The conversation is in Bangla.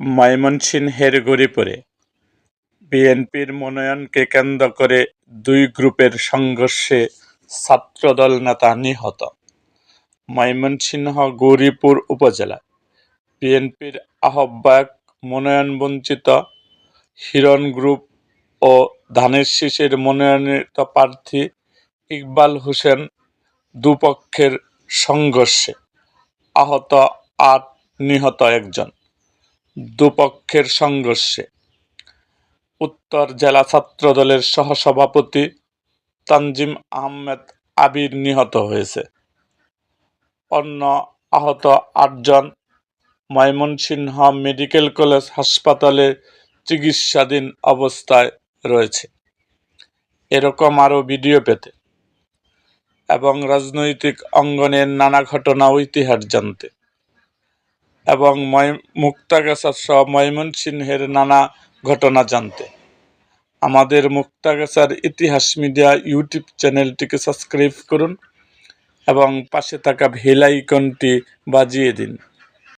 ময়মনসিংহের গরিপুরে বিএনপির মনোনয়নকে কেন্দ্র করে দুই গ্রুপের সংঘর্ষে ছাত্রদল নেতা নিহত। ময়মনসিংহ গৌরীপুর উপজেলা। বিএনপির আহ্বায়ক, মনোনয়নবঞ্চিত হিরণ গ্রুপ ও ধানের শীষের মনোনয়নিত প্রার্থী ইকবাল হোসেন দুপক্ষের সংঘর্ষে আহত আট নিহত একজন। দুপক্ষের সংঘর্ষে। উত্তর জেলা ছাত্রদলের সহসভাপতি তানজিম আহমেদ আবির নিহত হয়েছে। অন্য আহত আটজন ময়মনসিংহ মেডিকেল কলেজ হাসপাতালে চিকিৎসাধীন অবস্থায় রয়েছে। এরকম আরও ভিডিও পেতে এবং রাজনৈতিক অঙ্গনের নানা ঘটনা ইতিহাস জানতে এবং ময় মুক্তাগাছার সহ ময়মনসিংহের নানা ঘটনা জানতে। আমাদের মুক্তাগাছার ইতিহাস মিডিয়া ইউটিউব চ্যানেলটিকে সাবস্ক্রাইব করুন এবং পাশে থাকা ভেলাইকনটি বাজিয়ে দিন।